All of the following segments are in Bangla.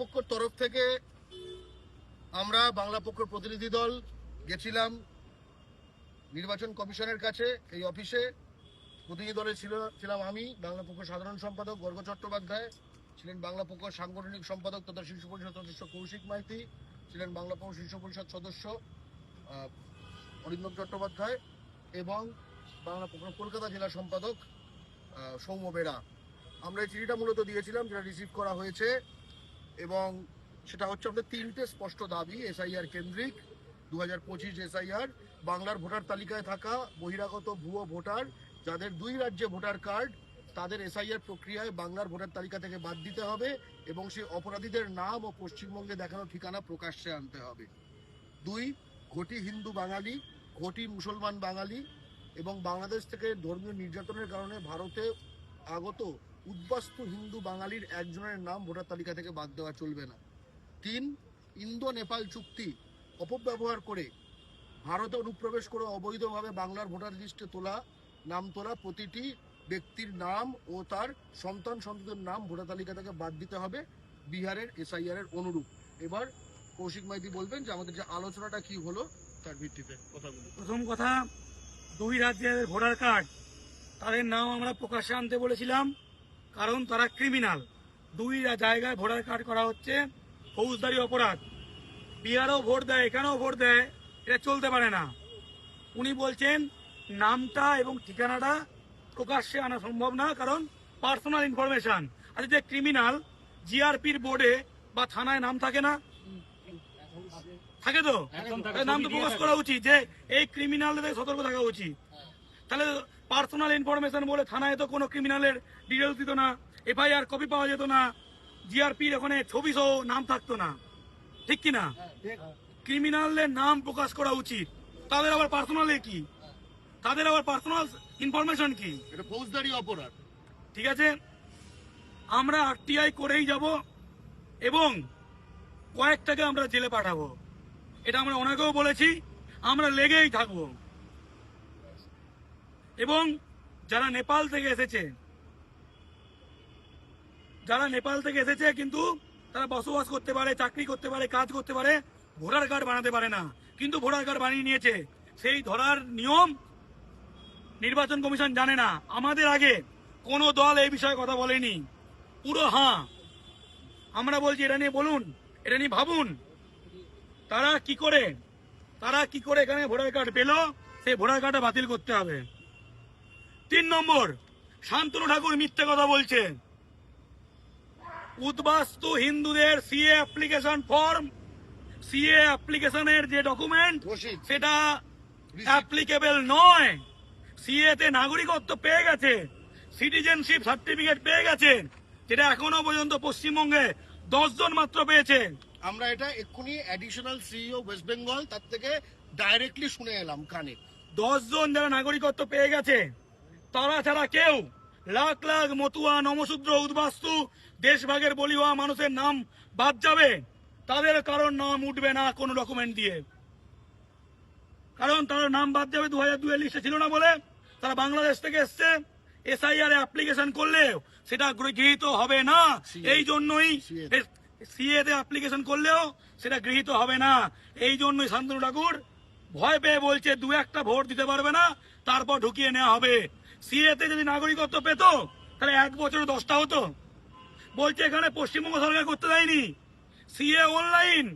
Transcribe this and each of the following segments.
পক্ষর তরফ থেকে আমরা বাংলা পক্ষর প্রতিনিধি দল গেছিলাম নির্বাচন কমিশনের কাছে, এই অফিসে। প্রতিনিধি দলে ছিল, ছিলাম আমি, বাংলা পক্ষ সাধারণ সম্পাদক গর্গ চট্টোপাধ্যায়, ছিলেন বাংলা পক্ষ সাংগঠনিক সম্পাদক তথা শীর্ষ পরিষদ সদস্য কৌশিক মাইতি, ছিলেন বাংলা পক্ষ শীর্ষ পরিষদ সদস্য অরিন্দম চট্টোপাধ্যায় এবং বাংলা পক্ষ কলকাতা জেলা সম্পাদক সৌম্য বেড়া আমরা এই চিঠিটা মূলত দিয়েছিলাম, যেটা রিসিভ করা হয়েছে। এবং সেটা হচ্ছে আমাদের তিনটে স্পষ্ট দাবি এসআইআর কেন্দ্রিক দু হাজার পঁচিশ এসআইআর বাংলার ভোটার তালিকায় থাকা বহিরাগত ভুয়ো ভোটার যাদের দুই রাজ্যে ভোটার কার্ড, তাদের এসআইআর প্রক্রিয়ায় বাংলার ভোটার তালিকা থেকে বাদ দিতে হবে এবং সেই অপরাধীদের নাম ও পশ্চিমবঙ্গে দেখানো ঠিকানা প্রকাশ্যে আনতে হবে। দুই, ঘটি হিন্দু বাঙালি, ঘটি মুসলমান বাঙালি এবং বাংলাদেশ থেকে ধর্মীয় নির্যাতনের কারণে ভারতে আগত উদ্বাস্তু হিন্দু বাঙালির একজনের নাম ভোটার তালিকা থেকে বাদ দেওয়া চলবে না। তিন ইন্দো নেপাল চুক্তি অপব্যবহার করে ভারতে অনুপ্রবেশ করে অবৈধভাবে বাংলার ভোটার লিস্টে তোলা, নাম তোলা প্রতিটি ব্যক্তির নাম ও তার সন্তান সন্ততির নাম ভোটার তালিকা থেকে বাদ দিতে হবে বিহারের এসআইআর এর অনুরূপ। এবার কৌশিক মাইতি বলবেন যে আমাদের যে আলোচনাটা কি হলো তার ভিত্তিতে কথাগুলো প্রথম কথা, দুই রাজ্যের ভোটার কার্ড, তাদের নাম আমরা প্রকাশ্যে আনতে বলেছিলাম। কারণ তারা ক্রিমিনাল। দুই জায়গায় ভোটার কার্ড করা হচ্ছে ফৌজদারি অপরাধ। বিহারও ভোট দেয় এখানেও ভোট দেয় এটা চলতে পারে না। উনি বলছেন নামটা এবং ঠিকানাটা প্রকাশ্যে আনা সম্ভব না কারণ পার্সোনাল ইনফরমেশন। আর যে ক্রিমিনাল জিআরপির বোর্ডে বা থানায় নাম থাকে না? থাকে তো? নাম তো প্রকাশ করা উচিত যে এই ক্রিমিনালদের সতর্ক থাকা উচিত। তাহলে পার্সোনাল ইনফরমেশন বলে থানায় তো কোনো ক্রিমিনালের ডিটেলস দিত না। এফআইআর কপি পাওয়া যেত না। জিআরপির ওখানে ছবি সহ নাম থাকতো না। ঠিক কি না ক্রিমিনালদের নাম প্রকাশ করা উচিত। তাদের আবার পার্সোনালে কি? তাদের আবার পার্সোনাল ইনফরমেশন কি? এটা ফৌজদারি অপরাধ। ঠিক আছে? আমরা আরটিআই করেই যাব এবং কয়েকটাকে আমরা জেলে পাঠাবো। এটা আমরা ওনাকেও বলেছি। আমরা লেগেই থাকব। এবং যারা নেপাল থেকে এসেছে, যারা নেপাল থেকে এসেছে কিন্তু তারা বসবাস করতে পারে, চাকরি করতে পারে, কাজ করতে পারে, ভোটার কার্ড বানাতে পারে না। কিন্তু ভোটার কার্ড বানিয়ে নিয়েছে। সেই ধরার নিয়ম নির্বাচন কমিশন জানে না। আমাদের আগে কোনো দল এই বিষয়ে কথা বলেনি। পুরো হাঁ। আমরা বলছি, এটা নিয়ে বলুন, এটা নিয়ে ভাবুন। তারা কি করে? তারা কি করে এখানে ভোটার কার্ড পেল? সেই ভোটার কার্ডটা বাতিল করতে হবে। নম্বর শান্তনু ঠাকুর মিথ্যে কথা বলছে উদ্বাস্তু হিন্দুদের সিএ অ্যাপ্লিকেশন ফর্ম সিএ অ্যাপ্লিকেশনের যে ডকুমেন্ট সেটা অ্যাপ্লিকেবল নয়। সিএ তে নাগরিকত্ব পেয়ে গেছে সিটিজেনশিপ সার্টিফিকেট পেয়ে গেছে যেটা এখনও পর্যন্ত পশ্চিমবঙ্গে জন মাত্র পেয়েছে আমরা এটা এক্ষুনি অ্যাডিশনাল সিইও ওয়েস্ট বেঙ্গল তার থেকে ডাইরেক্টলি শুনে এলাম কানে। জন যারা নাগরিকত্ব পেয়ে গেছে তারা ছাড়া কেউ? লাখ লাখ মতুয়া নমশূদ্র উদ্বাস্তু দেশভাগের বলি হওয়া মানুষের নাম বাদ যাবে। তাদের কারোর নাম উঠবে না কোনো ডকুমেন্ট দিয়ে। কারণ তার নাম বাদ যাবে দু হাজার দুয়ের লিস্টে ছিল না বলে। তারা বাংলাদেশ থেকে এসছে। এসআইআর অ্যাপ্লিকেশন করলেও সেটা গৃহীত হবে না। এই জন্যই সিএ তে। অ্যাপ্লিকেশন করলেও সেটা গৃহীত হবে না। এই জন্যই শান্তনু ঠাকুর ভয় পেয়ে বলছে দু একটা ভোট দিতে পারবে না তারপর ঢুকিয়ে নেওয়া হবে। সিএ তে যদি নাগরিকত্ব পেত, তাহলে এক বছরে দশটা হতো। বলছে এখানে পশ্চিমবঙ্গ সরকার করতে দেয়নি। সিএ অনলাইন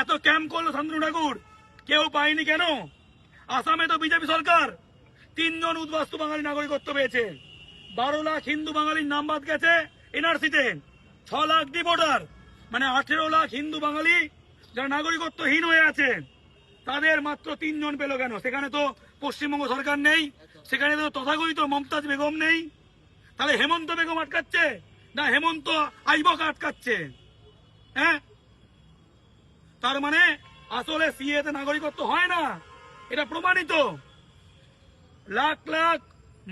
এত ক্যাম্প করল শান্তনু ঠাকুর। কেউ পায়নি কেন? আসামে তো বিজেপি সরকার। তিনজন উদ্বাস্তু বাঙালি নাগরিকত্ব পেয়েছে। বারো লাখ হিন্দু বাঙালির নাম বাদ গেছে এনআরসিতে ছ লাখ ডিভোটার মানে আঠেরো লাখ হিন্দু বাঙালি যারা নাগরিকত্বহীন হয়ে আছে। তাদের মাত্র তিনজন পেল কেন? সেখানে তো পশ্চিমবঙ্গ সরকার নেই, সেখানে তো তথাকথিত মমতাজ বেগম নেই। তাহলে হেমন্ত বেগম আটকাচ্ছে না হেমন্ত আইবক আটকাচ্ছে? হ্যাঁ? তার মানে আসলে সিএ তে নাগরিকত্ব হয় না, এটা প্রমাণিত। লাখ লাখ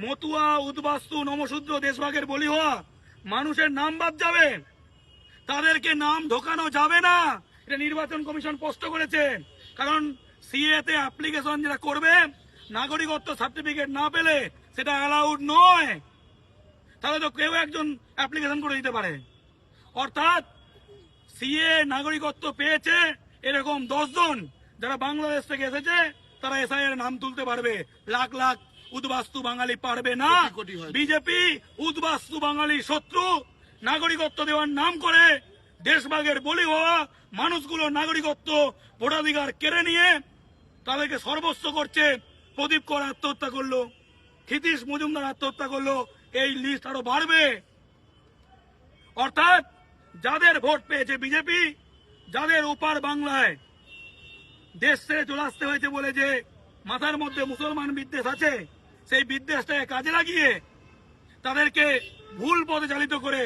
মতুয়া, উদ্বাস্তু, নমশূদ্র দেশভাগের বলি হওয়া মানুষের নাম বাদ যাবে। তাদেরকে নাম ঢোকানো যাবে না। এটা নির্বাচন কমিশন স্পষ্ট করেছে। কারণ সিএ তে অ্যাপ্লিকেশন যেটা করবে নাগরিকত্ব সার্টিফিকেট না পেলে সেটা অ্যালাউড নয়। তাহলে তো কেউ একজন অ্যাপ্লিকেশন করে দিতে পারে। অর্থাৎ সিএ নাগরিকত্ব পেয়েছে এরকম দশজন যারা বাংলাদেশ থেকে এসেছে তারা এসআই এর নাম তুলতে পারবে। লাখ লাখ উদ্বাস্তু বাঙালি পারবে না। বিজেপি উদ্বাস্তু বাঙালি শত্রু নাগরিকত্ব দেওয়ার নাম করে দেশভাগের বলি হওয়া মানুষগুলো নাগরিকত্ব ভোটাধিকার কেড়ে নিয়ে তাদেরকে সর্বস্ব করছে। প্রদীপ কর আত্মহত্যা করল, ক্ষিতীশ মজুমদার আত্মহত্যা করল, এই লিস্ট আরও বাড়বে। অর্থাৎ যাদের ভোট পেয়েছে বিজেপি, যাদের ওপার বাংলায় দেশ ছেড়ে চলে আসতে হয়েছে বলে যে মাথার মধ্যে মুসলমান বিদ্বেষ আছে, সেই বিদ্বেষটাকে কাজে লাগিয়ে তাদেরকে ভুল পথে চালিত করে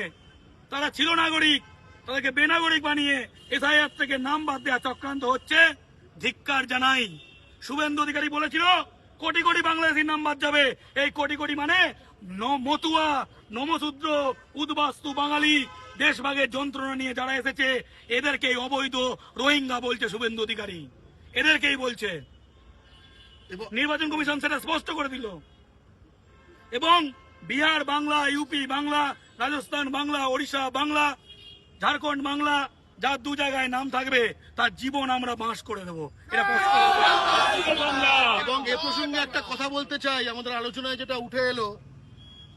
তারা ছিল নাগরিক, তাদেরকে বেনাগরিক বানিয়ে এসআইআর থেকে নাম বাদ দেওয়া চক্রান্ত হচ্ছে। ধিক্কার জানাই। শুভেন্দু অধিকারী বলেছিল কোটি কোটি বাংলাদেশির নাম বাদ যাবে। এই কোটি কোটি মানে মতুয়া নমশূদ্র উদ্বাস্তু বাঙালি দেশভাগের যন্ত্রণা নিয়ে যারা এসেছে এদেরকে অবৈধ রোহিঙ্গা বলছে শুভেন্দু অধিকারী। এদেরকেই বলছে। নির্বাচন কমিশন সেটা স্পষ্ট করে দিল। এবং বিহার বাংলা ইউপি বাংলা রাজস্থান বাংলা ওড়িশা বাংলা ঝাড়খণ্ড বাংলা যার দু জায়গায় নাম থাকবে, তার জীবন আমরা বাঁশ করে দেবো। এটা এবং এ প্রসঙ্গে একটা কথা বলতে চাই, আমাদের আলোচনায় যেটা উঠে এলো।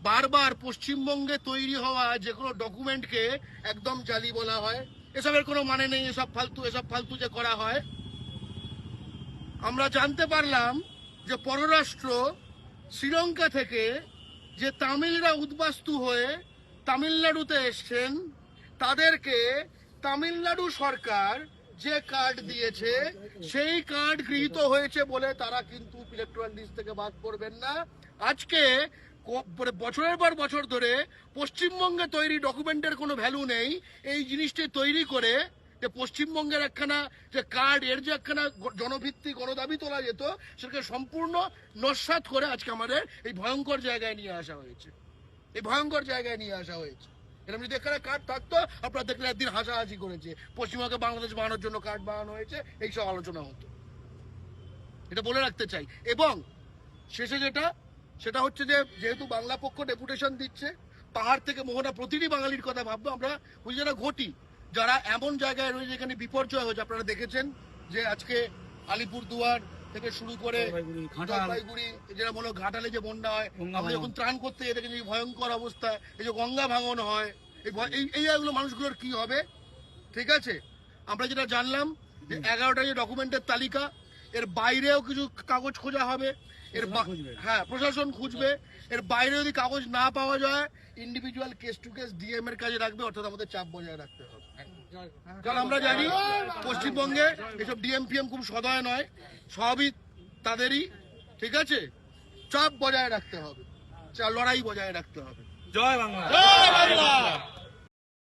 বারবার পশ্চিমবঙ্গে তৈরি হওয়া যে কোনো ডকুমেন্টকে একদম জালি বলা হয়। এসবের কোনো মানে নেই, এসব ফালতু এসব ফালতু যে করা হয়। আমরা জানতে পারলাম যে পররাষ্ট্র শ্রীলঙ্কা থেকে যে তামিলরা উদ্বাস্তু হয়ে তামিলনাড়ুতে এসছেন, তাদেরকে তামিলনাড়ু সরকার যে কার্ড দিয়েছে, সেই কার্ড গৃহীত হয়েছে বলে তারা কিন্তু ইলেকট্রাল লিস্ট থেকে বাদ করবেন না। আজকে মানে বছরের পর বছর ধরে পশ্চিমবঙ্গে তৈরি ডকুমেন্টের কোনো ভ্যালু নেই। এই জিনিসটি তৈরি করে যে পশ্চিমবঙ্গের একখানা যে কার্ড, এর যে একখানা জনভিত্তি গণদাবি তোলা যেত, সেটাকে সম্পূর্ণ নস্বাত করে আজকে আমাদের এই ভয়ঙ্কর জায়গায় নিয়ে আসা হয়েছে। এই ভয়ঙ্কর জায়গায় নিয়ে আসা হয়েছে। এরকম যদি এখানে কার্ড থাকতো, আপনারা দেখলে একদিন হাসাহাসি করেছে। পশ্চিমবঙ্গে বাংলাদেশ বানানোর জন্য কার্ড বানানো হয়েছে, এইসব আলোচনা হতো। এটা বলে রাখতে চাই। এবং শেষে যেটা, সেটা হচ্ছে যে, যেহেতু বাংলা পক্ষ ডেপুটেশন দিচ্ছে, পাহাড় থেকে মোহনা প্রতিটি বাঙালির কথা ভাববো আমরা ওই যারা ঘটি, যারা এমন জায়গায় রয়েছে যেখানে বিপর্যয় হয়েছে, আপনারা দেখেছেন যে আজকে আলিপুর দুয়ার থেকে শুরু করে জলপাইগুড়ি, যেটা হয় ঘাটালে যে বন্যা হয় আমরা যখন ত্রাণ করতে যাই দেখেছি ভয়ঙ্কর অবস্থা এই যে গঙ্গা ভাঙন হয় এই এই এগুলো মানুষগুলোর কি হবে? ঠিক আছে? আমরা যেটা জানলাম যে এগারোটা যে ডকুমেন্টের তালিকা এর বাইরেও কিছু কাগজ খোঁজা হবে এর হ্যাঁ প্রশাসন খুঁজবে এর বাইরে যদি কাগজ না পাওয়া যায় individual case to case DM এর কাজে রাখবে অর্থাৎ আমাদের চাপ বজায় রাখতে হবে। কারণ আমরা জানি পশ্চিমবঙ্গে এসব ডিএমপিএম খুব সদয় নয় সবই তাদেরই ঠিক আছে? চাপ বজায় রাখতে হবে। চা- লড়াই বজায় রাখতে হবে। জয় বাংলা!